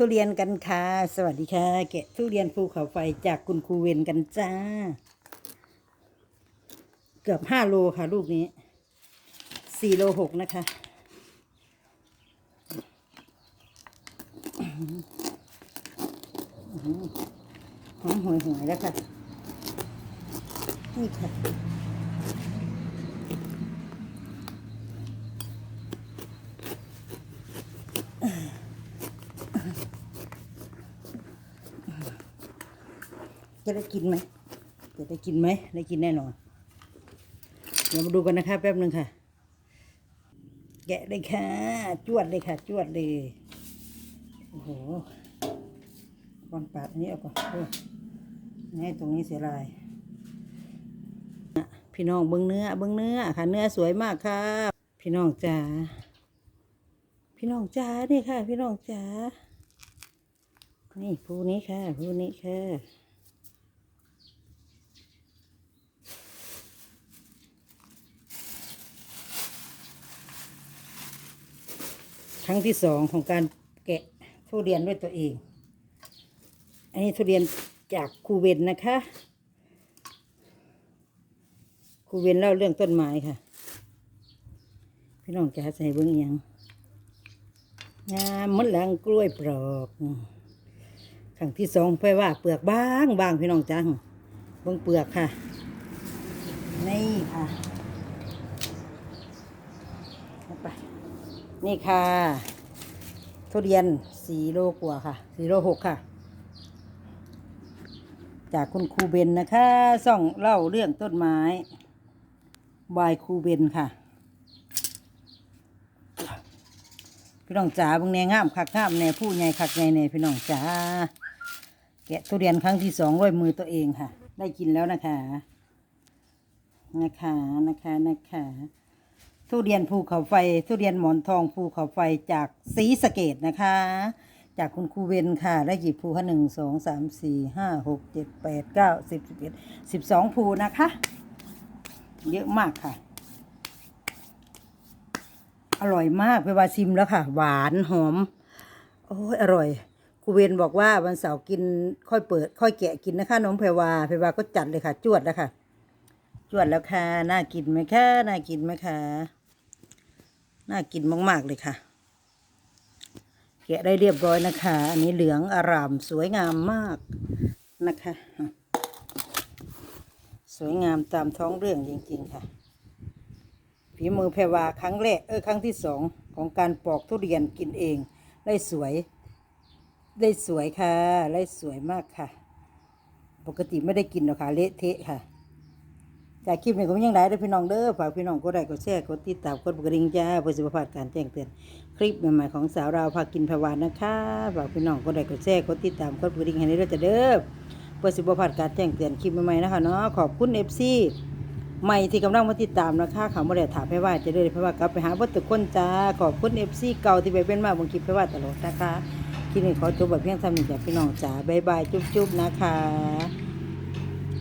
ทุเรียนกันค่ะ สวัสดีค่ะ แกะทุเรียนภูเขาไฟจากคุณครูเวนกันจ้า เกือบห้าโลค่ะ ลูกนี้สี่โลหกนะคะ หอมหวยหวยแล้วค่ะ นี่ค่ะ จะได้กินไหมจะได้กินไหมได้กินแน่นอน เดี๋ยวมาดูกันนะคะแป๊บหนึ่งค่ะ แกะเลยค่ะ จวดเลยค่ะ จวดเลย โอ้โหก่อนปาดอันนี้เอาก่อนเออนี่ตรงนี้เสียลายอ่พี่น้องเบิ้งเนื้อเบิ้งเนื้อค่ะ เนื้อสวยมากค่ะ พี่น้องจ๋าพี่น้องจ๋านี่ค่ะ พี่น้องจ๋านี่ภูนี้ค่ะภูนี้ค่ะ รั้งที่สองของการแกะทุเรียนด้วยตัวเอง อันนี้ทุเรียนจากครูเวนนะคะครูเวนเล่าเรื่องต้นไม้ค่ะ พี่น้องจะใส่เบิ้อิหยังงามมือนหลังกล้วยปลอกครั้งที่สองไปว่าเปลือกบางบางพี่น้องจังเบิ้งเปลือกค่ะ นี่ค่ะ ไป นี่ค่ะ ทุเรียนสีโลกว่าค่ะสีโลหกค่ะ จากคุณครูเบนนะคะส่องเล่าเรื่องต้นไม้บายครูเบนค่ะพี่น้องจ๋าบางแนงามคักงามแน่ผู้ใหญ่คักใหญ่แนพี่น้องจ๋าแกะทุเรียนครั้งที่สองด้วยมือตัวเองค่ะ ได้กินแล้วนะคะ นะคะนะคะนะคะ ทุเรียนภูเขาไฟ ทุเรียนหมอนทองภูเขาไฟจากศรีสะเกดนะคะ จากคุณครูเวนค่ะ ได้กี่ภูคะหนึ่งสองสามสี่ห้าหกเจ็ดแปดเก้าสิบสิบเอ็ดสิบสองภูนะคะ เยอะมากค่ะ อร่อยมากไปว่าชิมแล้วค่ะ หวานหอม โอ้ยอร่อยครูเวนบอกว่าวันเสาร์กินค่อยเปิด ค่อยแกะกินนะคะน้องเพวาเพวาก็จัดเลยค่ะ จวดแล้วค่ะ จวดแล้วค่ะ น่ากินไหมคะน่ากินไหมคะ น่ากินมาก ๆ เลยค่ะแกะได้เรียบร้อยนะคะ อันนี้เหลืองอร่ามสวยงามมากนะคะ สวยงามตามท้องเรื่องจริง ๆ ค่ะฝีมือแพรวาครั้งแรกเออครั้งที่สองของการปอกทุเรียนกินเอง ได้สวย ได้สวยค่ะ ได้สวยมากค่ะ ปกติไม่ได้กินหรอกค่ะ เละเทะค่ะ จากคลิปนี้ก็มียังไงเด้อพี่น้องเด้อฝากพี่น้องกดไลค์กดแชร์กดติดตามกดกระดิ่งจ้าเพื่อสิบพลาดการแจ้งเตือนคลิปใหม่ๆของสาวเราพากินพาวานนะคะฝากพี่น้องกดไลค์กดแชร์กดติดตามกดกระดิ่งให้ได้ด้วยจ้าเด้อเพื่อสิบพลาดการแจ้งเตือนคลิปใหม่ๆนะคะเนาะขอบคุณเอฟซีใหม่ที่กำลังมาติดตามนะคะเขาไม่ได้ถามให้ว่าจะได้เพราะว่ากลับไปหาวัตถุคนจ้าขอบคุณเอฟซีเก่าที่ไปเป็นมาบางคลิปให้ว่าตลอดนะคะคลิปนี้ขอจบแบบเพียงเท่านี้จ้ะพี่น้องจ้าบ๊ายบายจุ๊บๆนะคะ